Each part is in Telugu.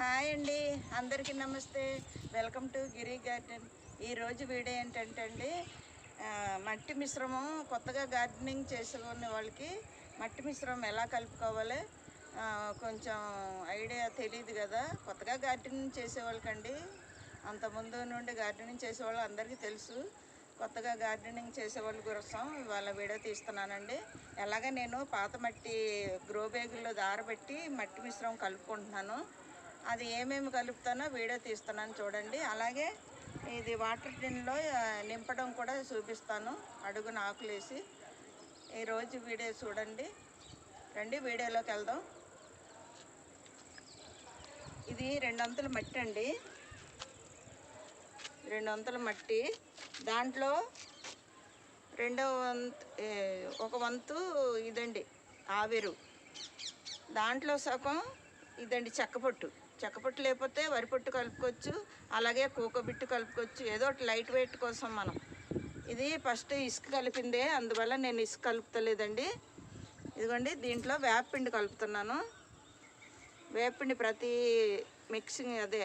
హాయ్ అండి. అందరికీ నమస్తే. Welcome to Giri garden. ఈరోజు వీడియో ఏంటంటే అండి మట్టి మిశ్రమం కొత్తగా గార్డెనింగ్ చేసుకునే వాళ్ళకి మట్టి మిశ్రమం ఎలా కలుపుకోవాలి? కొంచెం ఐడియా తెలియదు కదా. కొత్తగా గార్డెనింగ్ చేసేవాళ్ళకండి. అంత ముందు నుండి గార్డెనింగ్ చేసే వాళ్ళు అందరికీ తెలుసు. కొత్తగా గార్డెనింగ్ చేసేవాళ్ళ కోసం ఇవాళ వీడియో తీస్తున్నానండి. ఎలాగ నేను పాత మట్టి గ్రో బ్యాగుల్లో దారబెట్టి మట్టి మిశ్రమం కలుపుకుంటున్నాను. అది ఏమేమి కలుపుతానో వీడియో తీస్తున్నాను చూడండి. అలాగే ఇది వాటర్ టిన్లో నింపడం కూడా చూపిస్తాను. అడుగున ఆకులేసి ఈరోజు వీడియో చూడండి. రండి వీడియోలోకి వెళ్దాం. ఇది రెండు మట్టి అండి. రెండు వంతుల మట్టి. దాంట్లో రెండో వంతు ఒక వంతు ఇదండి ఆవిరు. దాంట్లో సగం ఇదండి చెక్కపొట్టు చెక్కపొట్టు లేకపోతే వరి పొట్టు కలుపుకోవచ్చు అలాగే కూకబిట్టు కలుపుకోవచ్చు ఏదో ఒకటి లైట్ వెయిట్ కోసం మనం. ఇది ఫస్ట్ ఇసుక కలిపిందే అందువల్ల నేను ఇసుక కలుపుతలేదండి. ఇదిగోండి దీంట్లో వేపపిండి కలుపుతున్నాను. వేపపిండి ప్రతి మిక్సింగ్ అదే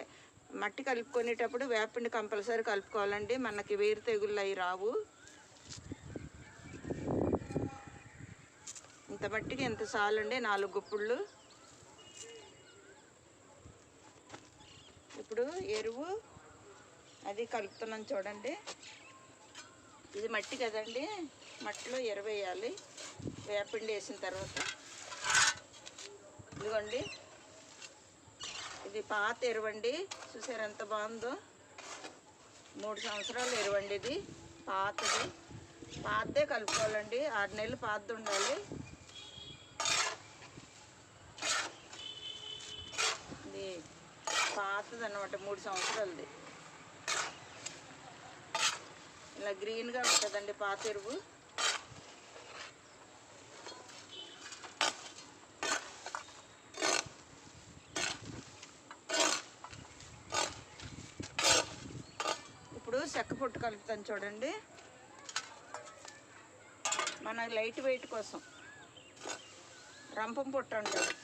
మట్టి కలుపుకునేటప్పుడు వేపపిండి కంపల్సరీ కలుపుకోవాలండి. మనకి వేరు తెగుళ్ళు అవి రావు. ఇంత మట్టికి ఎంత చాలండి నాలుగు గుప్పుళ్ళు. ఇప్పుడు ఎరువు అది కలుపుతున్నాం చూడండి. ఇది మట్టి కదండి మట్టిలో ఎరువు వేయాలి. వేపిండి వేసిన తర్వాత ఇదిగోండి. ఇది పాత ఎరువండి చూసారు ఎంత బాగుందో? మూడు సంవత్సరాలు ఎరువండి ఇది. పాతది. పాతదే కలుపుకోవాలండి. ఆరు నెలలు పాతది ఉండాలి ఇది పాతది అనమాట మూడు సంవత్సరాలది. ఇలా గ్రీన్గా ఉంటుందండి పాత ఎరువు. ఇప్పుడు చెక్క పొట్టు కలుపుతాను చూడండి. మన లైట్ వెయిట్ కోసం. రంపం పొట్టు అంటారు.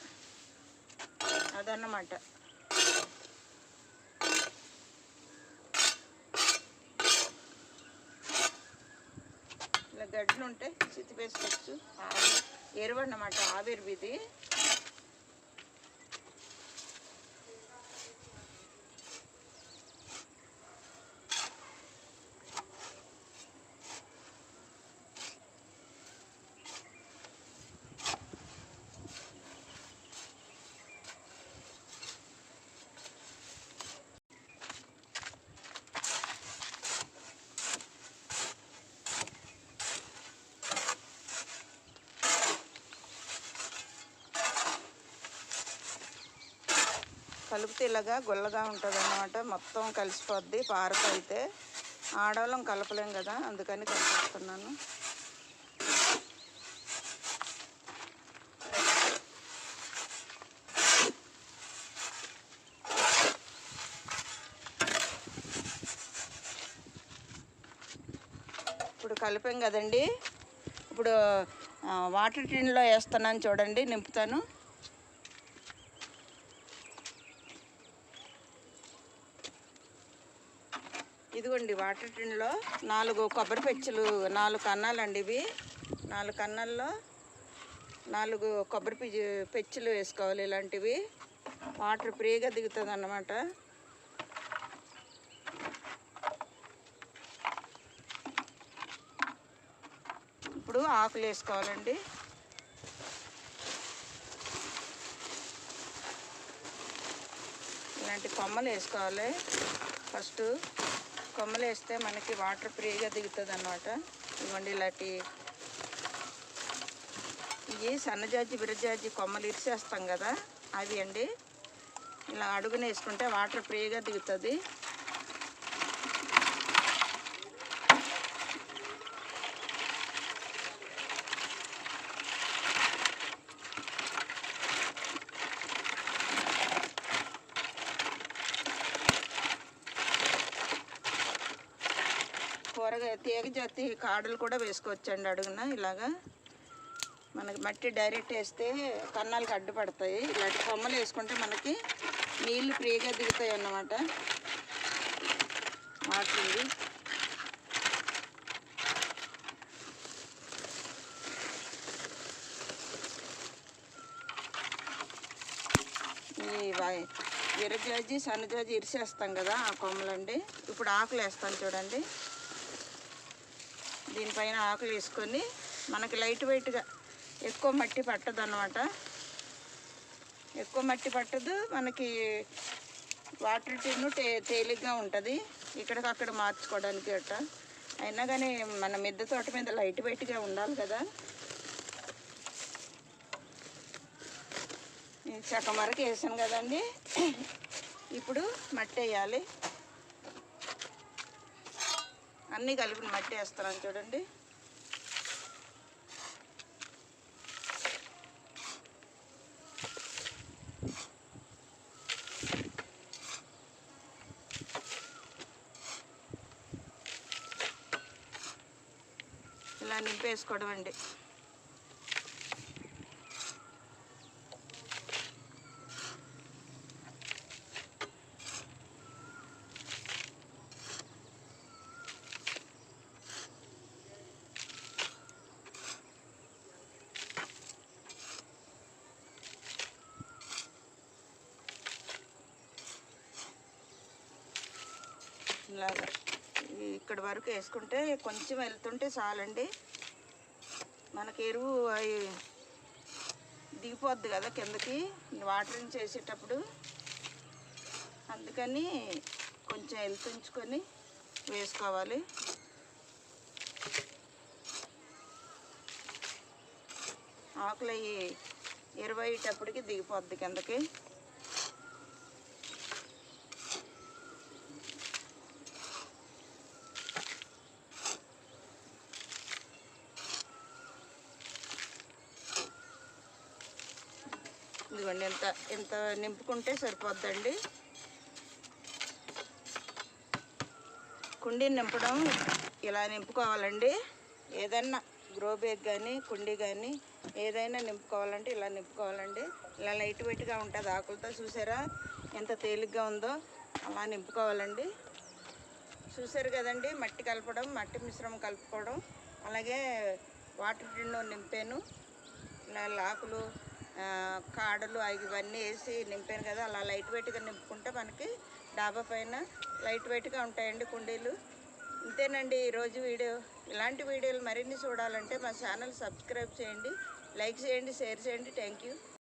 అదన్నమాట. ఇలా ఉంటాయి చితి వేసుకోవచ్చు ఎరువు అన్నమాట ఆవిరి కలిపితే ఇలాగా గుల్లగా ఉంటుంది అన్నమాట మొత్తం కలిసిపోద్ది పారకు అయితే. ఆడవాళ్ళం కలపలేం కదా అందుకని కలిపిస్తున్నాను. ఇప్పుడు కలిపాం కదండి. ఇప్పుడు వాటర్ టిన్లో వేస్తున్నాను చూడండి నింపుతాను. ఇదిగోండి వాటర్ టిన్లో నాలుగు కొబ్బరి పెచ్చులు నాలుగు కన్నాలండి ఇవి. నాలుగు కన్నాల్లో నాలుగు కొబ్బరి పిజ్జి పెచ్చులు వేసుకోవాలి ఇలాంటివి. వాటర్ ఫ్రీగా దిగుతుంది అన్నమాట ఇప్పుడు ఆకులు వేసుకోవాలండి. ఇలాంటి కొమ్మలు వేసుకోవాలి ఫస్ట్. కొమ్మలు వేస్తే మనకి వాటర్ ఫ్రీగా దిగుతుంది అనమాట ఇవ్వండి ఇలాంటి ఇవి సన్నజాజి బిరజాజి కొమ్మలు ఇరిసేస్తాం కదా అవి అండి. ఇలా అడుగున వేసుకుంటే వాటర్ ఫ్రీగా దిగుతుంది. ఇలాగ తీగ జాతి కాడలు కూడా వేసుకోవచ్చండి అడుగున. ఇలాగా మనకి మట్టి డైరెక్ట్ వేస్తే కన్నాలకు అడ్డుపడతాయి. ఇలాంటి కొమ్మలు వేసుకుంటే మనకి నీళ్ళు ఫ్రీగా దిగుతాయి అన్నమాట. వాటర్ ఇరజాజి ఈ ఎర్రజాజి సన్నజాజి ఇరిసేస్తాం కదా ఆ కొమ్మలండి. ఇప్పుడు ఆకులు వేస్తాను చూడండి. దీనిపైన ఆకులు వేసుకొని మనకి లైట్ వెయిట్గా ఎక్కువ మట్టి పట్టదు అనమాట ఎక్కువ మట్టి పట్టదు మనకి వాటర్ టిన్ను తే తేలిగ్గా ఉంటుంది. ఇక్కడికక్కడ మార్చుకోవడానికి అట్ట. అయినా కానీ మన మిద్దె తోట మీద లైట్ వెయిట్గా ఉండాలి కదా. చక్క మరకు వరకు వేసాను కదండి. ఇప్పుడు మట్టి వేయాలి అన్నీ కలిపిన మట్టి వేస్తున్నాను చూడండి. ఇలా నింపేసుకోవడం అండి. ఇలాగా ఇక్కడ వరకు వేసుకుంటే కొంచెం వెళ్తుంటే చాలండి. మనకి ఎరువు అవి దిగిపోద్ది కదా కిందకి వాటరింగ్ చేసేటప్పుడు. అందుకని కొంచెం వెళ్తుంచుకొని వేసుకోవాలి. ఆకులు అవి ఎరువయ్యేటప్పటికి దిగిపోద్ది కిందకి. ఇదిగోండి ఎంత ఇంత నింపుకుంటే సరిపోద్దండి. కుండీని నింపడం ఇలా నింపుకోవాలండి. ఏదన్నా గ్రో బ్యాగ్ కానీ కుండీ కానీ ఏదైనా నింపుకోవాలంటే ఇలా నింపుకోవాలండి. ఇలా లైట్ వెయిట్గా ఉంటుంది ఆకులతో చూసారా? ఎంత తేలిగ్గా ఉందో అలా నింపుకోవాలండి. చూసారు కదండి మట్టి కలపడం మట్టి మిశ్రమం కలుపుకోవడం. అలాగే వాటర్ టిన్ను నింపాను. ఇలా లాకులు కాడలు అవి ఇవన్నీ వేసి నింపాను కదా అలా లైట్ వెయిట్గా నింపుకుంటే మనకి డాబా పైన లైట్ వెయిట్గా ఉంటాయండి కుండీలు. ఇంతేనండి ఈరోజు వీడియో. ఇలాంటి వీడియోలు మరిన్ని చూడాలంటే మా ఛానల్ సబ్స్క్రైబ్ చేయండి లైక్ చేయండి షేర్ చేయండి. Thank you